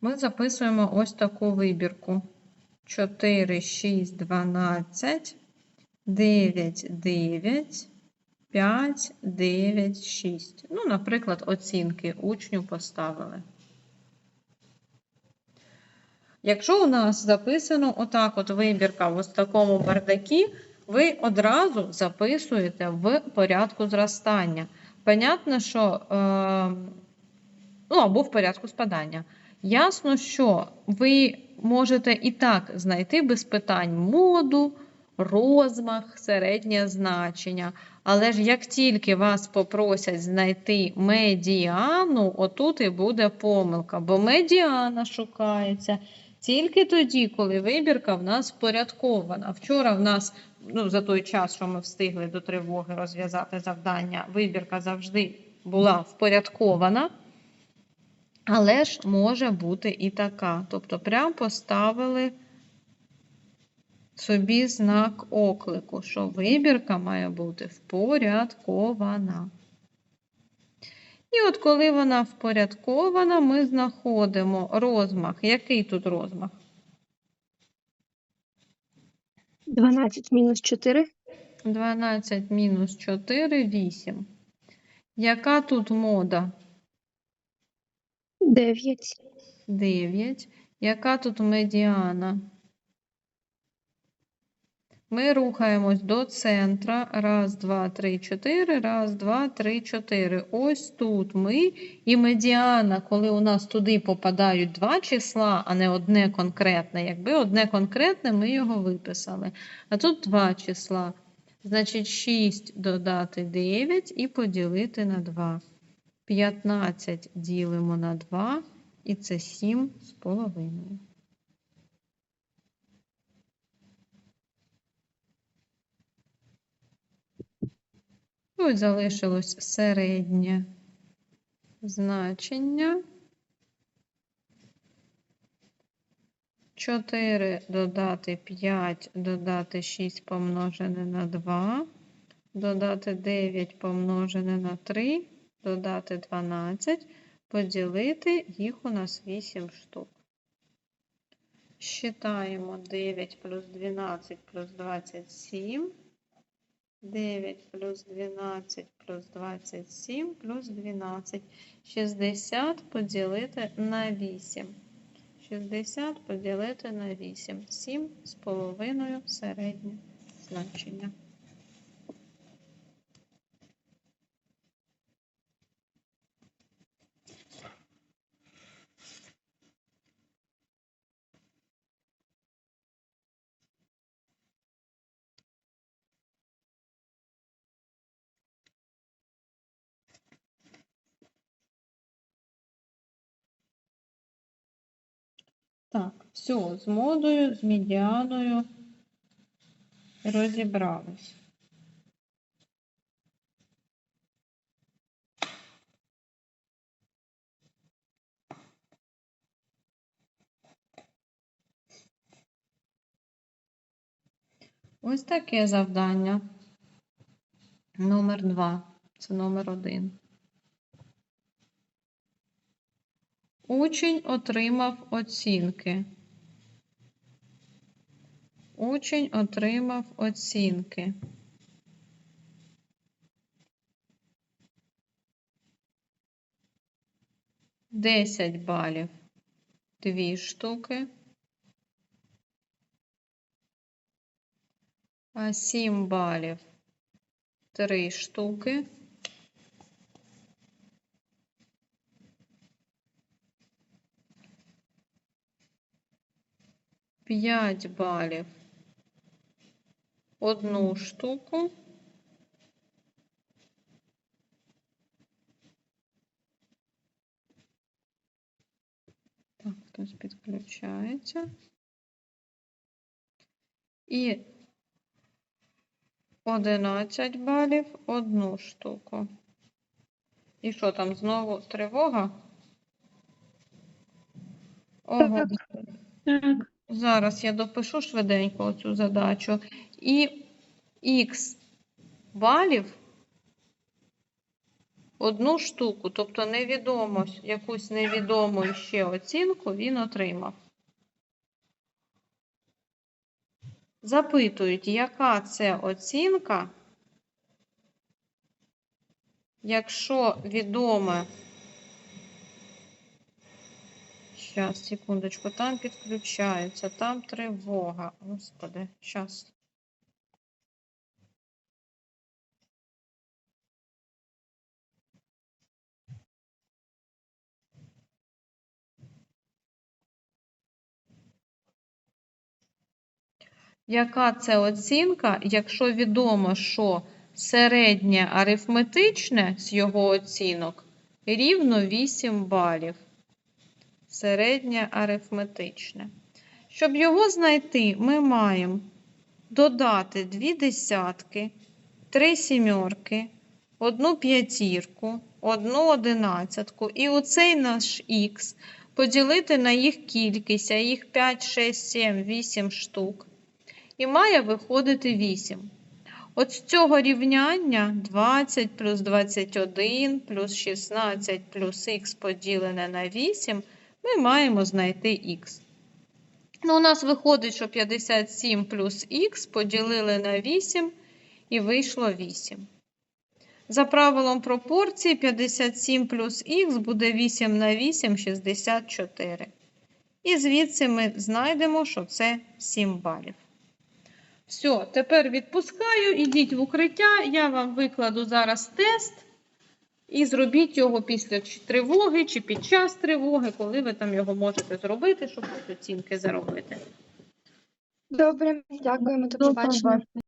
Ми записуємо ось таку вибірку. 4, 6, 12, 9, 9, 5, 9, 6. Ну, наприклад, оцінки учню поставили. Якщо у нас записано отак от вибірка в ось такому бардакі, ви одразу записуєте в порядку зростання. Понятно, що е, ну, або в порядку спадання. Ясно, що ви можете і так знайти без питань моду, розмах, середнє значення. Але ж як тільки вас попросять знайти медіану, отут і буде помилка, бо медіана шукається тільки тоді, коли вибірка в нас впорядкована. Вчора в нас, ну, за той час, що ми встигли до тривоги розв'язати завдання, вибірка завжди була впорядкована. Але ж може бути і така. Тобто, прям поставили собі знак оклику, що вибірка має бути впорядкована. І от коли вона впорядкована, ми знаходимо розмах. Який тут розмах? 12 мінус 4. 12 мінус 4, 8. Яка тут мода? 9. 9. Яка тут медіана? Ми рухаємось до центра. Раз, два, три, чотири. Раз, два, три, чотири. Ось тут ми. І медіана, коли у нас туди попадають два числа, а не одне конкретне. Якби одне конкретне, ми його виписали. А тут два числа. Значить, 6 додати 9 і поділити на 2. 15 ділимо на 2, і це 7 з половиною. Ось залишилось середнє значення. 4 додати 5, додати 6 помножене на 2, додати 9 помножене на 3, додати 12, поділити їх у нас 8 штук. Считаємо 9 плюс 12 плюс 27. 9 плюс 12 плюс 27 плюс 12. 60 поділити на 8. 60 поділити на 8. 7 з половиною середнє значення. Так, все, з модою, з медіаною розібрались. Ось таке завдання. Номер два. Це номер один. Учень отримав оцінки. Учень отримав оцінки. Десять балів. Дві штуки. А сім балів. Три штуки. П'ять балів. Одну штуку. Так, хтось підключається. І 11 балів одну штуку. І що там знову тривога? Ого. Так. Зараз я допишу швиденько цю задачу. І х балів одну штуку, тобто невідомо, якусь невідому ще оцінку він отримав. Запитують, яка це оцінка, якщо відоме. Щас, секундочку, там підключаються, там тривога. Господи, щас. Яка це оцінка, якщо відомо, що середнє арифметичне з його оцінок рівно 8 балів. Середнє арифметичне. Щоб його знайти, ми маємо додати дві десятки, три сімерки, одну п'ятірку, одну одинадцятку і оцей наш х поділити на їх кількість, а їх 5, 6, 7, 8 штук. І має виходити 8. От з цього рівняння 20 плюс 21 плюс 16 плюс х поділене на 8 ми маємо знайти х. Ну, у нас виходить, що 57 плюс х поділили на 8 і вийшло 8. За правилом пропорції 57 плюс х буде 8 на 8 64. І звідси ми знайдемо, що це 7 балів. Все, тепер відпускаю, ідіть в укриття, я вам викладу зараз тест. І зробіть його після тривоги, чи під час тривоги, коли ви там його можете зробити, щоб оцінки заробити. Добре, дякуємо, до побачення.